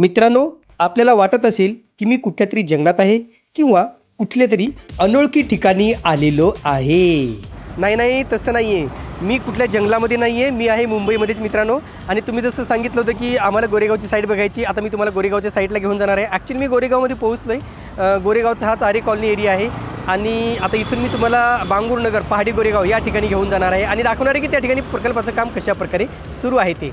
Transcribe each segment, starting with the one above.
मित्रांनो आपल्याला वाटत असेल की मी कुठल्या तरी जंगलात आहे किंवा कुठल्या तरी अनोळखी ठिकाणी आलेलो आहे. नाही नाही तसं नाही आहे मी कुठल्या जंगलामध्ये नाही आहे मी आहे मुंबईमध्येच मित्रांनो. आणि तुम्ही जसं सांगितलं होतं की आम्हाला गोरेगावची साईड बघायची. आता मी तुम्हाला गोरेगावच्या साईडला घेऊन जाणार आहे. ॲक्च्युली मी गोरेगावमध्ये पोहोचलो आहे गोरेगावचा हा चारे कॉलनी एरिया आहे. आणि आता इथून मी तुम्हाला बांगूरनगर पहाडी गोरेगाव या ठिकाणी घेऊन जाणार आहे. आणि दाखवणार आहे की त्या ठिकाणी प्रकल्पाचं काम कशा प्रकारे सुरू आहे ते.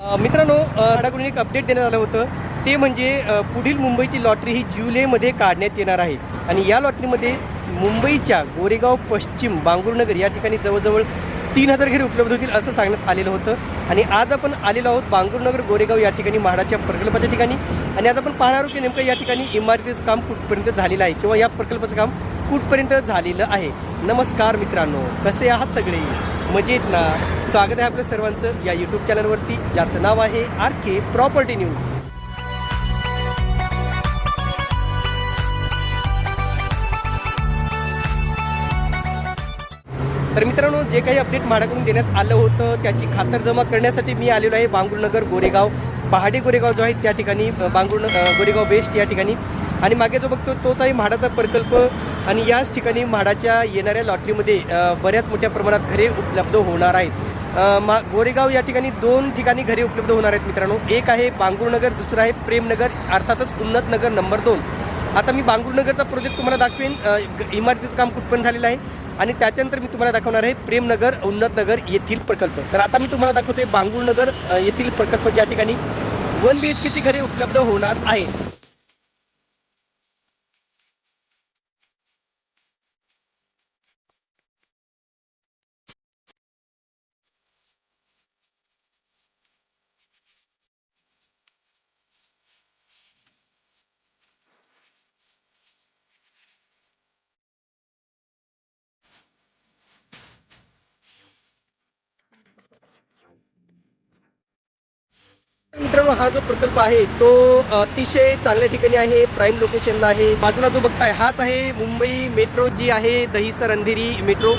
मित्रांनो अडाकडून एक अपडेट देण्यात आलं होतं. ते म्हणजे पुढील मुंबईची लॉटरी ही जुलैमध्ये काढण्यात येणार आहे. आणि या लॉटरीमध्ये मुंबईच्या गोरेगाव पश्चिम बांगूरनगर या ठिकाणी जवळजवळ तीन हजार घरे उपलब्ध होतील असं सांगण्यात आलेलं होतं. आणि आज आपण आलेलो आहोत बांगूरनगर गोरेगाव या ठिकाणी म्हाडाच्या प्रकल्पाच्या ठिकाणी. आणि आज आपण पाहणार आहोत की नेमकं या ठिकाणी इमारतीचं काम कुठपर्यंत झालेलं आहे किंवा या प्रकल्पाचं काम कुठपर्यंत झालेलं आहे. नमस्कार मित्रांनो कसे आहात सगळे? मजेत ना? स्वागत आहे आपल्या सर्वांचं या यूट्यूब चॅनलवरती ज्याचं नाव आहे आर के प्रॉपर्टी न्यूज. तर मित्रांनो जे काही अपडेट म्हाडाकडून देण्यात आलं होतं त्याची खातरजमा करण्यासाठी मी आलेलो आहे बांगुरनगर गोरेगाव. पहाडे गोरेगाव जो आहे त्या ठिकाणी अ, गोरेगाव वेस्ट या ठिकाणी. आणि मागे जो बघतो तोच आहे म्हाडाचा प्रकल्प. आणि याच ठिकाणी म्हाडाच्या येणाऱ्या लॉटरीमध्ये बऱ्याच मोठ्या प्रमाणात घरे उपलब्ध होणार आहेत. मा गोरेगाव या ठिकाणी दोन ठिकाणी घरे उपलब्ध होणार आहेत मित्रांनो. एक आहे बांगुरनगर दुसरं आहे प्रेमनगर अर्थातच उन्नतनगर नंबर दोन. आता मी बांगुरनगरचा प्रोजेक्ट तुम्हाला दाखवेन. इमारतीचं काम कुठपर्यंत झालेलं आहे. आणि त्याच्यानंतर मी तुम्हाला दाखवणार आहे प्रेमनगर उन्नतनगर येथील प्रकल्प. तर आता मी तुम्हाला दाखवतोय बांगुरनगर येथील प्रकल्प ज्या ठिकाणी वन बी एच केची घरे उपलब्ध होणार आहेत. मित्रांनो हा जो प्रकल्प आहे तो अतिशय चांगल्या ठिकाणी आहे प्राईम लोकेशनला आहे. बाजूला जो बघताय हाच आहे मुंबई मेट्रो जी आहे दहिसर अंधेरी मेट्रो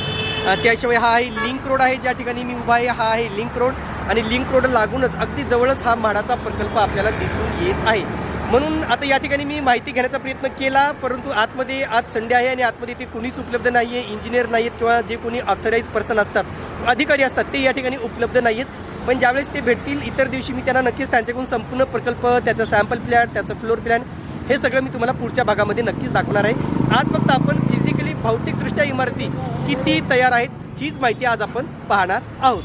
त्याशिवाय हा आहे लिंक रोड आहे ज्या ठिकाणी मी उभा आहे हा आहे लिंक रोड आणि लिंक रोड लागूनच अगदी जवळच हा म्हाडाचा प्रकल्प आपल्याला दिसून येत आहे. म्हणून आता या ठिकाणी मी माहिती घेण्याचा प्रयत्न केला परंतु आतमध्ये आज संडे आहे आणि आतमध्ये ते कुणीच उपलब्ध नाही आहे इंजिनियर नाही आहेत किंवा जे कोणी ऑथराईज पर्सन असतात अधिकारी असतात ते या ठिकाणी उपलब्ध नाही आहेत पण ज्यावेळेस ते भेटतील इतर दिवशी मी त्यांना नक्कीच त्यांच्याकडून संपूर्ण प्रकल्प त्याचं सॅम्पल प्लॅन त्याचं फ्लोर प्लॅन हे सगळं मी तुम्हाला पुढच्या भागामध्ये नक्कीच दाखवणार आहे. आज फक्त आपण फिजिकली भौतिकदृष्ट्या इमारती किती तयार आहेत हीच माहिती आज आपण पाहणार आहोत.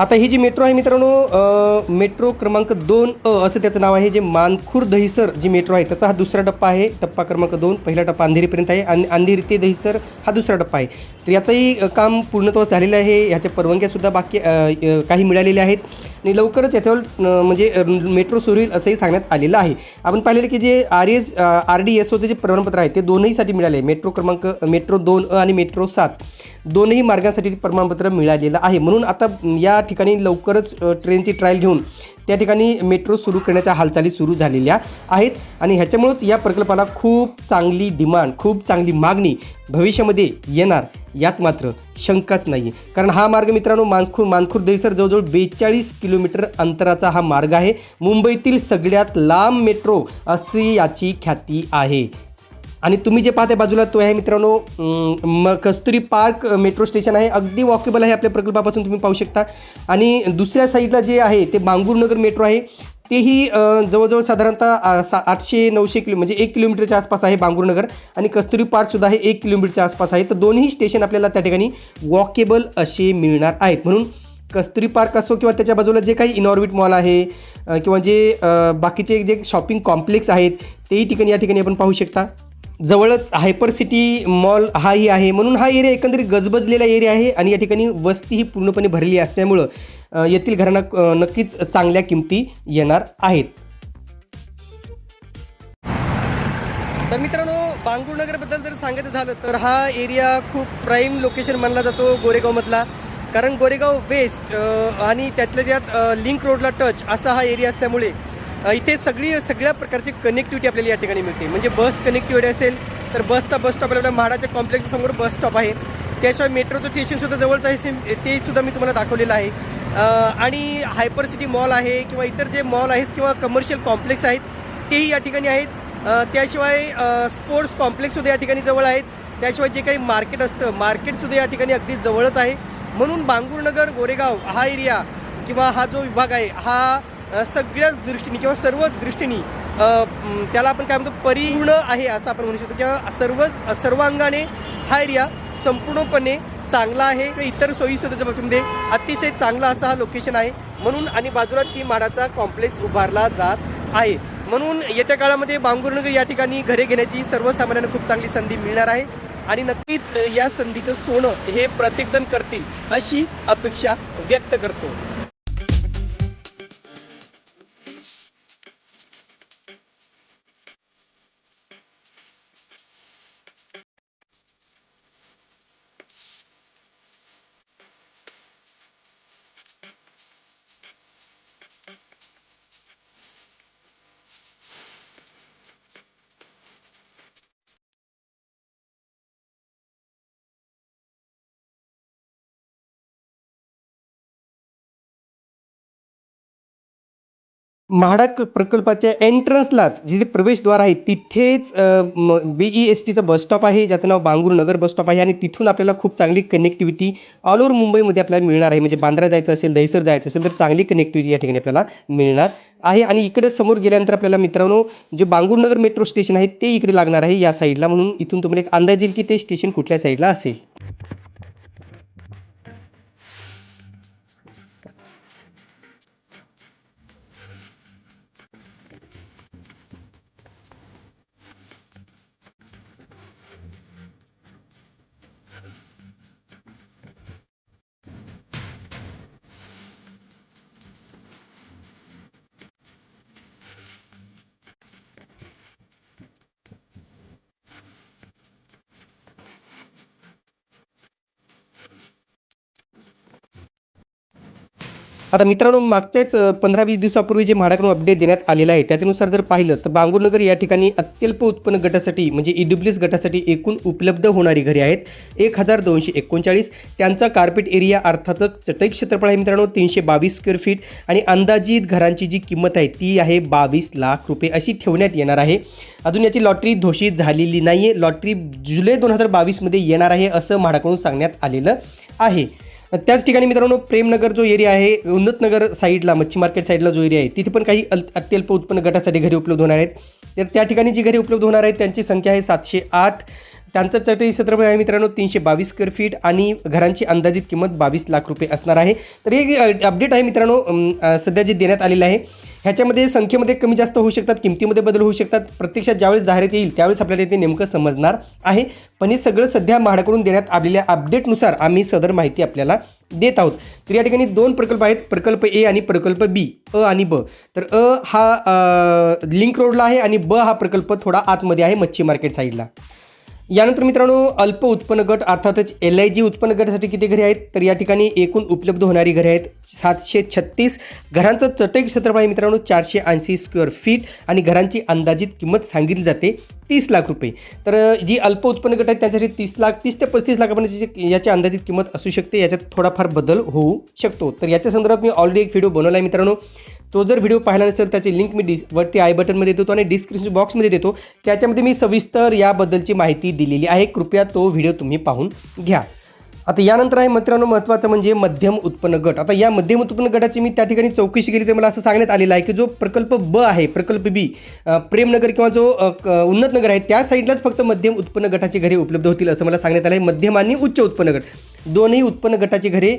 आता ही जी मेट्रो आहे मित्रांनो मेट्रो क्रमांक दोन अ असं त्याचं नाव आहे जे मानखूर दहिसर जी मेट्रो आहे त्याचा हा दुसरा टप्पा आहे. टप्पा क्रमांक दोन पहिला टप्पा अंधेरीपर्यंत आहे आणि अंधेरी ते दहिसर हा दुसरा टप्पा आहे. तर याचंही काम पूर्णत्वास झालेलं आहे. ह्याच्या परवानग्यासुद्धा बाकी काही मिळालेल्या आहेत. आणि लवकरच याच्यावर म्हणजे मेट्रो सुरू होईल असंही सांगण्यात आलेलं आहे. आपण पाहिलेलं की जे R S R D S ओचं जे प्रमाणपत्र आहे ते दोनहीसाठी मिळाले. मेट्रो क्रमांक मेट्रो दोन अ आणि मेट्रो सात. दोनही मार्गांसाठी प्रमाणपत्र मिळालेलं आहे. म्हणून आता या ठिकाणी लवकरच ट्रेनची ट्रायल घेऊन त्या ठिकाणी मेट्रो सुरू करण्याच्या हालचाली सुरू झालेल्या आहेत. आणि ह्याच्यामुळंच या प्रकल्पाला खूप चांगली डिमांड खूप चांगली मागणी भविष्यामध्ये येणार. यात मात्र शंकाच नाही आहे कारण हा मार्ग मित्रांनो मानखूर मानखूर दहिसर जवळजवळ बेचाळीस किलोमीटर अंतराचा हा मार्ग आहे. मुंबईतील सगळ्यात लांब मेट्रो अशी याची ख्याती आहे. आणि तुम्ही जे पाहते बाजूला तो आहे मित्रांनो म कस्तुरी पार्क मेट्रो स्टेशन आहे. अगदी वॉकेबल आहे आपल्या प्रकल्पापासून तुम्ही पाहू शकता. आणि दुसऱ्या साईडला जे आहे ते बांगूरनगर मेट्रो आहे. तेही जवळजवळ साधारणतः सा आठशे नऊशे किलो म्हणजे एक किलोमीटरच्या आसपास आहे बांगूरनगर आणि कस्तुरी पार्कसुद्धा आहे एक किलोमीटरच्या आसपास आहे. तर दोन्ही स्टेशन आपल्याला त्या ठिकाणी वॉकेबल असे मिळणार आहेत. म्हणून कस्तुरी पार्क असो किंवा त्याच्या बाजूला जे काही इनॉर्बिट मॉल आहे किंवा जे बाकीचे जे शॉपिंग कॉम्प्लेक्स आहेत तेही ठिकाणी या ठिकाणी आपण पाहू शकता. जवळच हायपर सिटी मॉल हाही आहे. म्हणून हा एरिया एकंदरीत गजबजलेला एरिया आहे आणि या ठिकाणी वस्ती ही पूर्णपणे भरलेली असल्यामुळं येथील घरांना नक्कीच चांगल्या किमती येणार आहेत. तर मित्रांनो बांगूर नगरबद्दल जर सांगायचं झालं तर हा एरिया खूप प्राईम लोकेशन मानला जातो गोरेगावमधला. कारण गोरेगाव वेस्ट आणि त्यातल्या त्यात लिंक रोडला टच असा हा एरिया असल्यामुळे इथे सगळी सगळ्या प्रकारची कनेक्टिव्हिटी आपल्याला या ठिकाणी मिळते. म्हणजे बस कनेक्टिव्हिटी असेल तर बसचा बस स्टॉप आपल्याला म्हाडाच्या कॉम्प्लेक्ससमोर बस स्टॉप आहे. त्याशिवाय मेट्रोचं स्टेशनसुद्धा जवळचं आहे ते सुद्धा मी तुम्हाला दाखवलेलं आहे. आणि हायपर सिटी मॉल आहे किंवा इतर जे मॉल आहेत किंवा कमर्शियल कॉम्प्लेक्स आहेत तेही या ठिकाणी आहेत. त्याशिवाय स्पोर्ट्स कॉम्प्लेक्ससुद्धा या ठिकाणी जवळ आहेत. त्याशिवाय जे काही मार्केट असतं मार्केटसुद्धा या ठिकाणी अगदी जवळच आहे. म्हणून बांगूरनगर गोरेगाव हा एरिया किंवा हा जो विभाग आहे हा सगळ्याच दृष्टीने किंवा सर्व दृष्टीने त्याला आपण काय म्हणतो परिपूर्ण आहे असं आपण म्हणू शकतो. किंवा सर्व सर्वांगाने हा एरिया संपूर्णपणे चांगला आहे. किंवा इतर सोयीसुविधाच्या बाबतीमध्ये म्हणजे अतिशय चांगला असा हा लोकेशन आहे. म्हणून आणि बाजूलाच ही माडाचा कॉम्प्लेक्स उभारला जात आहे. म्हणून येत्या काळामध्ये बांगुरनगर या ठिकाणी घरे घेण्याची सर्वसामान्यांना खूप चांगली संधी मिळणार आहे. आणि नक्कीच या संधीचं सोनं हे प्रत्येकजण करतील अशी अपेक्षा व्यक्त करतो. म्हाडा क- प्रकल्पाच्या एंट्रन्सलाच जिथे प्रवेशद्वार आहे तिथेच बी ई एस टीचं बसस्टॉप आहे ज्याचं नाव बांगूर नगर बसस्टॉप आहे आणि तिथून आपल्याला खूप चांगली कनेक्टिव्हिटी ऑल ओव्हर मुंबईमध्ये आपल्याला मिळणार आहे. म्हणजे बांद्रा जायचं असेल दहिसर जायचं असेल तर चांगली कनेक्टिव्हिटी या ठिकाणी आपल्याला मिळणार आहे. आणि इकडे समोर गेल्यानंतर आपल्याला मित्रांनो जे बांगूरनगर मेट्रो स्टेशन आहे ते इकडे लागणार आहे या साईडला म्हणून इथून तुम्हाला एक अंदाज येईल की ते स्टेशन कुठल्या साईडला असेल. आता मित्रांनो मागच्याच पंधरा वीस दिवसापूर्वी जे म्हाडाकडून अपडेट देण्यात आलेलं आहे त्याच्यानुसार जर पाहिलं तर बांगूरनगर या ठिकाणी अत्यल्प उत्पन्न गटासाठी म्हणजे ई गटासाठी एकूण उपलब्ध होणारी घरे आहेत. एक हजार दोनशे एकोणचाळीस. त्यांचा कार्पेट एरिया अर्थातच चटई क्षेत्रफळ आहे मित्रांनो तीनशे बावीस स्क्वेअर फीट आणि अंदाजित घरांची जी किंमत आहे ती आहे बावीस लाख रुपये अशी ठेवण्यात येणार आहे. अजून याची लॉटरी घोषित झालेली नाही आहे लॉटरी जुलै दोन हजार बावीसमध्ये येणार आहे असं म्हाडाकडून सांगण्यात आलेलं आहे. त्याच ठिकाणी मित्रांनो प्रेमनगर जो एरिया आहे उन्नतनगर साईडला मच्छी मार्केट साईडला जो एरिया आहे तिथे पण काही अल अत्यल्प उत्पन्न गटासाठी घरी उपलब्ध होणार आहेत. तर त्या ठिकाणी जी घरी उपलब्ध होणार आहेत त्यांची संख्या आहे सातशे आठ. त्यांचं चटई क्षेत्रफळ आहे मित्रांनो तीनशे बावीस स्क्वेअर फीट आणि घरांची अंदाजित किंमत बावीस लाख रुपये असणार आहे. तर हे अपडेट आहे मित्रांनो सध्या जे देण्यात आलेलं आहे. ह्याच्यामध्ये संख्येमध्ये कमी जास्त होऊ शकतात किमतीमध्ये बदल होऊ शकतात. प्रत्यक्षात ज्यावेळेस जाहिरात येईल त्यावेळेस आपल्याला ते नेमकं समजणार आहे. पण हे सगळं सध्या म्हाडाकडून देण्यात आलेल्या अपडेटनुसार आम्ही सदर माहिती आपल्याला देत आहोत. तर या ठिकाणी दोन प्रकल्प आहेत प्रकल्प ए आणि प्रकल्प बी अ आणि ब. तर अ हा लिंक रोडला आहे आणि ब हा प्रकल्प थोडा आतमध्ये आहे मच्छी मार्केट साईडला यानंतर मित्रांनो अल्प उत्पन्न गट अर्थातच एल आय जी उत्पन्न गटासाठी किती घरे आहेत? तर या ठिकाणी एकूण उपलब्ध होणारी घरे आहेत सातशे छत्तीस. घरांचं चटई क्षेत्रफळ आहे मित्रांनो चारशे ऐंशी स्क्वेअर फीट आणि घरांची अंदाजित किंमत सांगितली जाते तीस लाख रुपये. तर जी अल्प उत्पन्न गट आहेत त्यांच्यासाठी तीस लाख तीस ते पस्तीस लाखापर्यंत याची अंदाजित किंमत असू शकते. याच्यात थोडाफार बदल होऊ शकतो. तर याच्या संदर्भात मी ऑलरेडी एक व्हिडिओ बनवला आहे मित्रांनो. तो जर व्हिडिओ पाहिला नसेल त्याची लिंक मी डिस वरती आय बटनमध्ये देतो आणि डिस्क्रिप्शन बॉक्समध्ये देतो. त्याच्यामध्ये मी सविस्तर याबद्दलची माहिती दिलेली आहे. कृपया तो व्हिडिओ तुम्ही पाहून घ्या. आता यानंतर आहे मित्रांनो महत्त्वाचं म्हणजे मध्यम उत्पन्न गट. आता या मध्यम उत्पन्न गटाची मी त्या ठिकाणी चौकशी केली तर मला असं सांगण्यात आलेलं आहे की जो प्रकल्प ब आहे प्रकल्प बी प्रेमनगर किंवा जो क- उन्नतनगर आहे त्या साईडलाच फक्त मध्यम उत्पन्न गटाची घरे उपलब्ध होतील असं मला सांगण्यात आलं आहे मध्यम आणि उच्च उत्पन्न गट. दोन्ही उत्पन्न गटाची घरे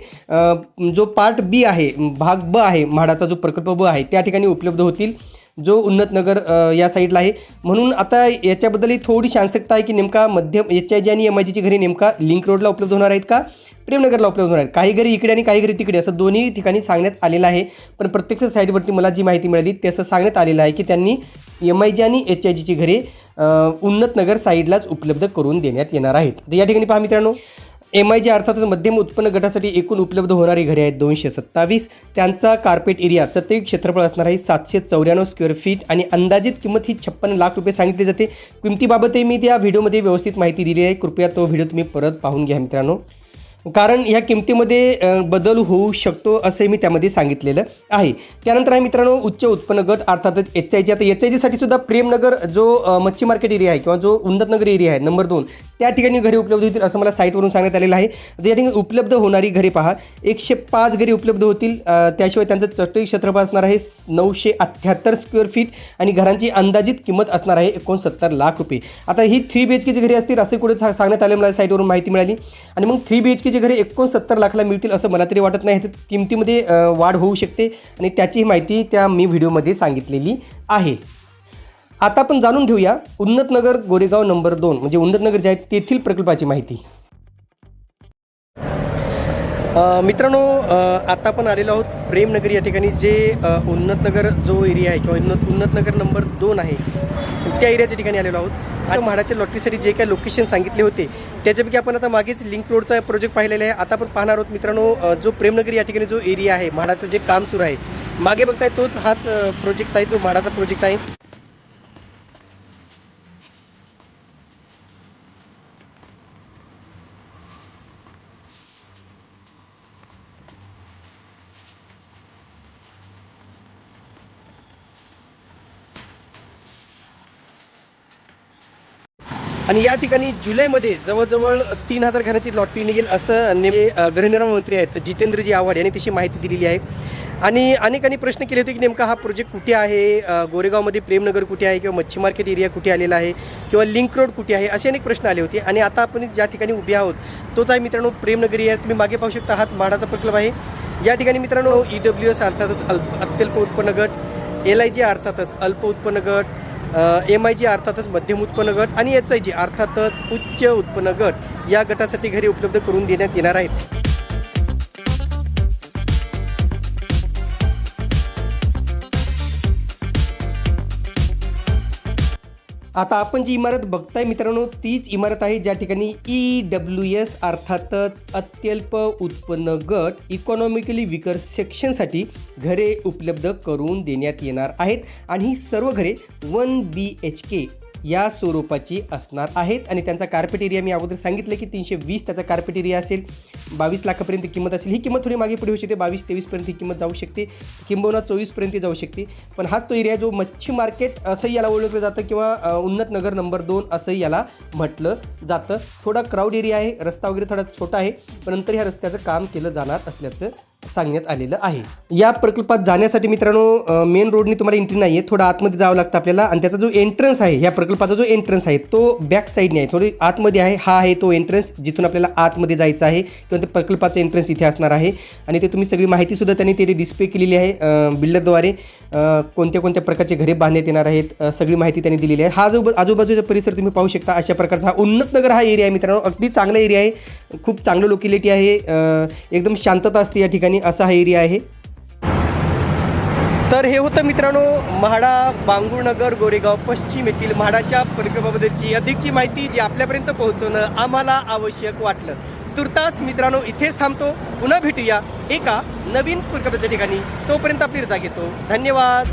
जो पार्ट बी आहे भाग ब आहे म्हाडाचा जो प्रकल्प ब आहे त्या ठिकाणी उपलब्ध होतील. जो उन्नतनगर या साईडला आहे. म्हणून आता याच्याबद्दलही थोडीशी आवश्यकता आहे की नेमका मध्यम एच आय जी आणि एम आय जीची घरे नेमका लिंक रोडला उपलब्ध होणार आहेत का? प्रेमनगरला उपलब्ध होणार आहेत. काही घरी इकडे आणि काही घरी तिकडे असं दोन्ही ठिकाणी सांगण्यात आलेलं आहे. पण प्रत्यक्ष साईडवरती मला जी माहिती मिळाली ते असं सांगण्यात आलेलं आहे की त्यांनी एम आय जी आणि एच आय जीची घरे उन्नतनगर साईडलाच उपलब्ध करून देण्यात येणार आहेत. तर या ठिकाणी पहा मित्रांनो एम आय जी अर्थातच मध्यम उत्पन्न गटासाठी एकूण उपलब्ध होणारी घरे आहेत दोनशे सत्तावीस. त्यांचा कार्पेट एरिया चतई क्षेत्रफळ असणार आहे सातशे चौऱ्याण्णव स्क्वेअर फीट आणि अंदाजित किंमत ही छप्पन्न लाख रुपये सांगितली जाते. किमतीबाबतही मी त्या व्हिडिओमध्ये व्यवस्थित माहिती दिली आहे. कृपया तो व्हिडिओ तुम्ही परत पाहून घ्या मित्रांनो. कारण ह्या किमतीमध्ये बदल होऊ शकतो असंही मी त्यामध्ये सांगितलेलं आहे. त्यानंतर आहे मित्रांनो उच्च उत्पन्न गट अर्थातच एच आय जी आता एच आय जीसाठी सुद्धा प्रेमनगर जो मच्छी मार्केट एरिया आहे किंवा जो उन्नतनगर एरिया आहे नंबर दोन त्या ठिकाणी घरे उपलब्ध होतील असं मला साईटवरून सांगण्यात आलेलं आहे. तर या ठिकाणी उपलब्ध होणारी घरे पहा. एकशे पाच घरे उपलब्ध होतील. त्याशिवाय त्यांचं चटई क्षेत्रफळ असणार आहे नऊशे अठ्ठ्याहत्तर स्क्वेअर फीट आणि घरांची अंदाजित किंमत असणार आहे एकोणसत्तर लाख रुपये. आता ही थ्री बी एच केची घरे असतील असे कुठे सांगण्यात आले मला साईटवरून माहिती मिळाली. आणि मग थ्री बी एच केची घरे एकोणसत्तर लाखला मिळतील असं मला तरी वाटत नाही. ह्याच्यात किमतीमध्ये वाढ होऊ शकते. आणि त्याची माहिती त्या मी व्हिडिओमध्ये सांगितलेली आहे. आता आपण जाणून घेऊया उन्नतनगर गोरेगाव नंबर दोन म्हणजे उन्नतनगर जे आहे तेथील प्रकल्पाची माहिती. मित्रांनो आता आपण आलेलो आहोत प्रेमनगर या ठिकाणी जे उन्नतनगर जो एरिया आहे किंवा उन्नत उन्नतनगर नंबर दोन आहे त्या एरियाच्या ठिकाणी आलेलो आहोत. आणि म्हाडाच्या लॉटरीसाठी जे काही लोकेशन सांगितले होते त्याच्यापैकी आपण आता मागेच लिंक रोडचा प्रोजेक्ट पाहिलेला आहे. आता आपण पाहणार आहोत मित्रांनो जो प्रेमनगर या ठिकाणी जो एरिया आहे म्हाडाचं जे काम सुरू आहे मागे बघताय तोच हाच प्रोजेक्ट आहे जो म्हाडाचा प्रोजेक्ट आहे. आणि या ठिकाणी जुलैमध्ये जवळजवळ तीन हजार घराची लॉटरी निघेल असं नेमके गृहनिर्माण मंत्री आहेत जितेंद्रजी आव्हाड यांनी तशी माहिती दिलेली आहे. आणि अनेकांनी प्रश्न केले होते की नेमका हा प्रोजेक्ट कुठे आहे? गोरेगावमध्ये प्रेमनगर कुठे आहे किंवा मच्छी मार्केट एरिया कुठे आलेला आहे किंवा लिंक रोड कुठे आहे? असे अनेक प्रश्न आले होते. आणि आता आपण ज्या ठिकाणी उभे आहोत तोच आहे मित्रांनो प्रेमनगर एरिया तुम्ही मागे पाहू शकता हाच माडाचा प्रकल्प आहे. या ठिकाणी मित्रांनो ई डब्ल्यू एस अर्थातच अल्प अत्यल्प उत्पन्न गट एल आय जी अर्थातच अल्प उत्पन्न गट एम आय जी अर्थातच मध्यम उत्पन्न गट आणि एच आय जी अर्थातच उच्च उत्पन्न गट या गटासाठी घरी उपलब्ध करून देण्यात येणार आहेत. आता आपण जी इमारत बघताय मित्रांनो तीच इमारत आहे ज्या ठिकाणी ई डब्ल्यू एस अर्थातच अत्यल्प उत्पन्न गट इकॉनॉमिकली विकर सेक्शनसाठी घरे उपलब्ध करून देण्यात येणार आहेत. आणि ही सर्व घरे वन बी एच के या स्वरूपाची असणार आहेत. आणि त्यांचा कार्पेट एरिया मी अगोदर सांगितलं की तीनशे वीस त्याचा कार्पेट एरिया असेल. बावीस लाखापर्यंत किंमत असेल. ही किंमत थोडी मागे पुढे होऊ शकते. बावीस तेवीसपर्यंत ही किंमत जाऊ शकते. किंबहुना चोवीसपर्यंत जाऊ शकते. पण हाच तो एरिया जो मच्छी मार्केट असंही याला ओळखलं जातं किंवा उन्नत नगर नंबर दोन असंही याला म्हटलं जातं. थोडा क्राऊड एरिया आहे. रस्ता वगैरे थोडा छोटा आहे. पण नंतर ह्या रस्त्याचं काम केलं जाणार असल्याचं सांगण्यात आलेलं आहे. या प्रकल्पात जाण्यासाठी मित्रांनो मेन रोडनी तुम्हाला एंट्री नाही आहे थोडं आतमध्ये जावं लागतं आपल्याला. आणि त्याचा जो एंट्रन्स आहे या प्रकल्पाचा जो एंट्रन्स आहे तो बॅक साईडने आहे. थोडी आतमध्ये आहे. हा आहे तो एंट्रन्स जिथून आपल्याला आतमध्ये जायचं आहे किंवा ते प्रकल्पाचं एंट्रन्स इथे असणार आहे. आणि ते तुम्ही सगळी माहितीसुद्धा त्यांनी ते डिस्प्ले केलेली आहे बिल्डरद्वारे कोणत्या कोणत्या प्रकारचे घरे बांधण्यात येणार आहेत सगळी माहिती त्यांनी दिलेली आहे. हा जो आजूबाजूचा परिसर तुम्ही पाहू शकता. अशा प्रकारचा हा उन्नत नगर हा एरिया आहे मित्रांनो. अगदी चांगला एरिया आहे. खूप चांगलं लोकेलिटी आहे. एकदम शांतता असते या ठिकाणी. असा हा एरिया आहे. तर हे होतं मित्रांनो म्हाडा बांगुळनगर गोरेगाव पश्चिम येथील म्हाडाच्या प्रकल्पाबद्दलची अधिकची माहिती जी आपल्यापर्यंत पोहोचवणं आम्हाला आवश्यक वाटलं. तुर्तास मित्रांनो इथेच थांबतो. पुन्हा भेटूया एका नवीन प्रकल्पाच्या ठिकाणी. तोपर्यंत आपली रजा घेतो. धन्यवाद.